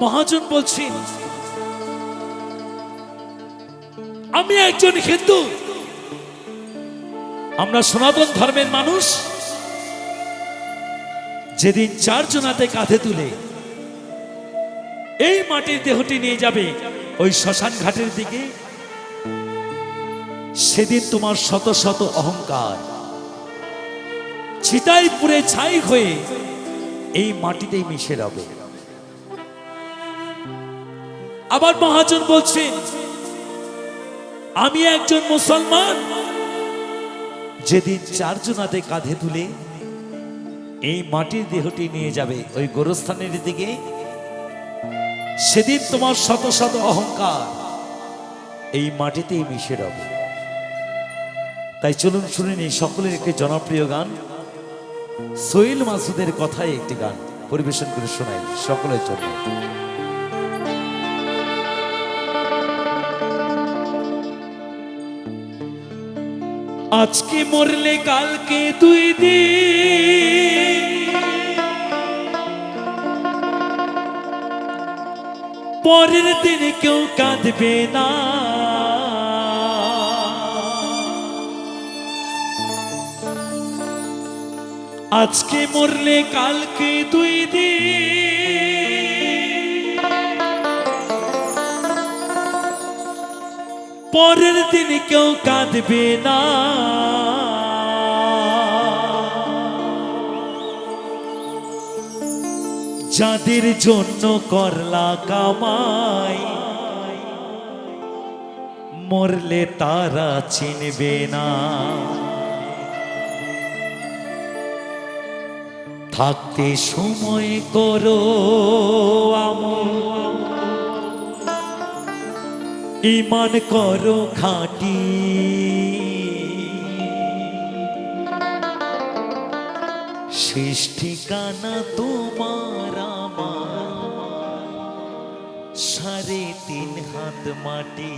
মহাজন বলছেন আমি একজন হিন্দু। আমরা সনাতন ধর্মের মানুষ। যেদিন চারজনাতে কাঁধে তুলে এই মাটির দেহটি নিয়ে যাবে, ওই শ্মশান ঘাটের দিকে, সেদিন তোমার শত শত অহংকার চিতাই পুরে ছাই হয়ে এই মাটিতেই মিশে রবে। আবার মহাজন বলছেন আমি একজন মুসলমান। যেদিন চারজনাতে কাঁধে তুলে এই মাটির দেহটি নিয়ে যাবে ওই গোরস্থানের দিকে, সেদিন তোমার শত শত অহংকার এই মাটিতেই মিশে রবে। তাই চলুন শুনে নিই সকলের একটি জনপ্রিয় গান। সোহেল মাসুদের কথায় একটি গান পরিবেশন করে শোনাই সকলের জন্য। আজকে মরলে কালকে দুই দিন। পরের দিন কেউ কাঁদবে না। আজকে মরলে কালকে দুই দিন। পরের দিন কেউ কাঁদবে না। যাদের জন্য করলা কামাই, মরলে তারা চিনবে না। থাকতে সময় করো আমল। ইমান করো খাটি। শেষ ঠিকানা তোমার আমার। সাড়ে তিন হাত মাটি।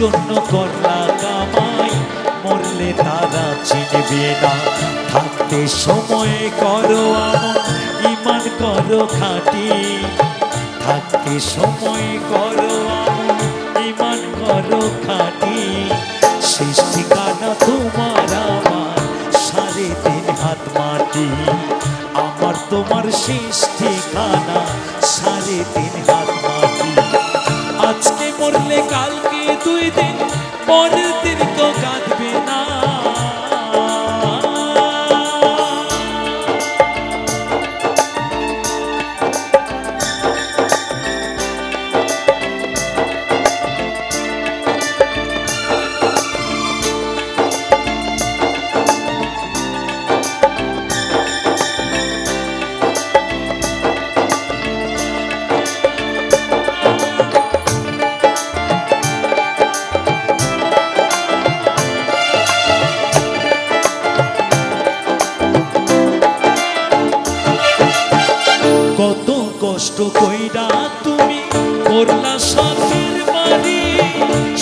জন্য করলা কামাই, মরলে তারা চিনবে না। থাকতে সময় করো আমন ইমান করো খাটি। থাকতে সময় করো আমন ইমান করো খাটি। শেষ ঠিকানা তোমার আমার, সাড়ে তিন হাত মাটি। আমার তোমার শেষ ঠিকানা, সাড়ে তিন হাত মাটি। আজকে মরলে কালকে দুই দিন পরের কষ্ট কইরা তুমি করলা সাথের বাড়ি।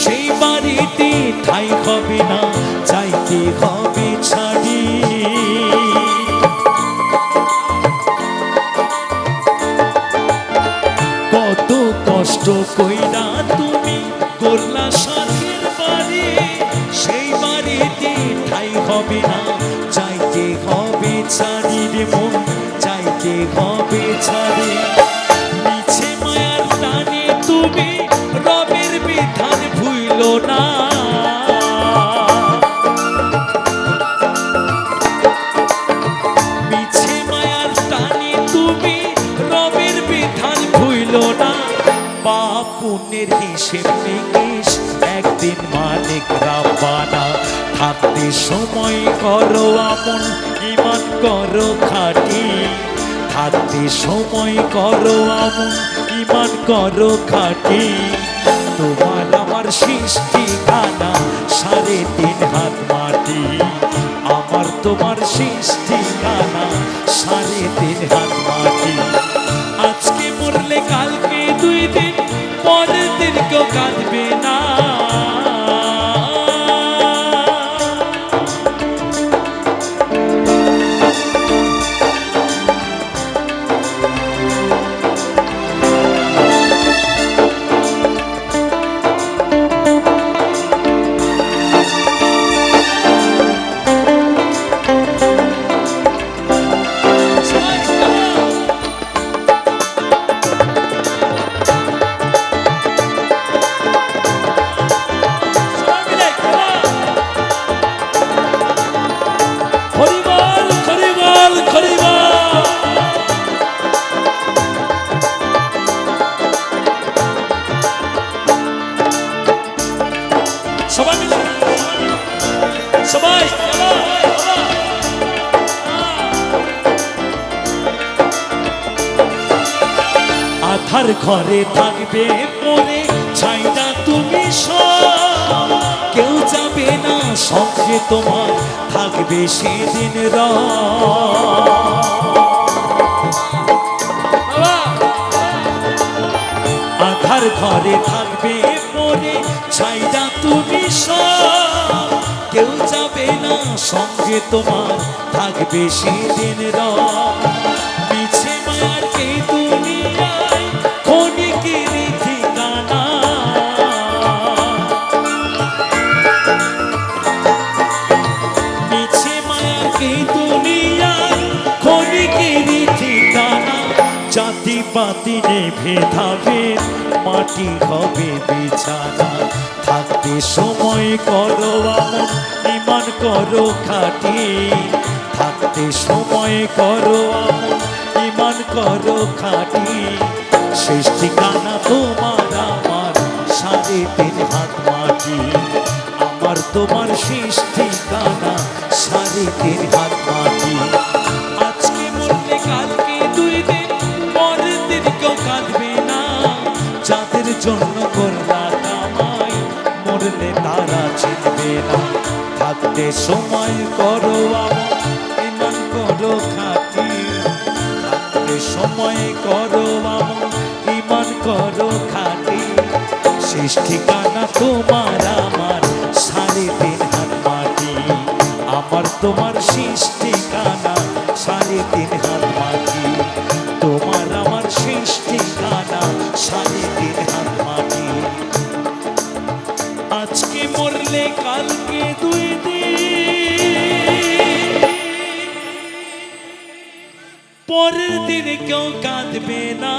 সেই বাড়িতে ঠাই হবে না চাইতে হবে ছাড়ি। কত কষ্ট কইরা তুমি করলা সাথের বাড়ি। সেই বাড়িতে ঠাই হবে না চাইতে হবে ছাড়ি রে মন। মিছে মায়ার টানে তুমি রবের বিধান ভুইল না। মিছে তুমি রবের বিধান ভুইল না। পুণ্যের হিসেব নিকেশ একদিন মালিক রাব্বানা। থাকতে সময় করো আমন, ইমান করো খাটি। থাকতে সময় করো আমন, ইমান করো খাটি। তোমার আমার সৃষ্টি গানা সাড়ে তিন হাত মাটি। আমার তোমার সৃষ্টি গানা সাড়ে তিন হাত মাটি। আজকে মরলে কালকে দুই দিন, পরের দিন কেউ কাঁদবে আধার ঘরে থাকবে পরে ছাইটা তুমি সব। কেউ যাবে না, সঙ্গে তোমার থাকবে সেদিন আধার ঘরে থাকবে পরে ছাইটা তুমি সব। কেউ যাবে না, সঙ্গে তোমার থাকবে সেদিন মিছে মায়ার কে দুনিয়ায় নেভে ধাবে মাটি হবে বিছানা। থাকতে সময় করো আমন নিমান করো খাটি। থাকতে সময় করো আমন ইমান করো খাটি। শেষ ঠিকানা তোমার জন্য করলা কামাই মরলে তারা চিনবে না। থাকতে সময় করো ইমান করো খাটি। থাকতে সময় করো ইমান করো খাটি। শেষ ঠিকানা তোমার আমার, সাড়ে তিন হাত মাটি। আমার তোমার শেষ ঠিকানা কালকে দুই দিন। পরের দিন কেউ কাঁদবে না।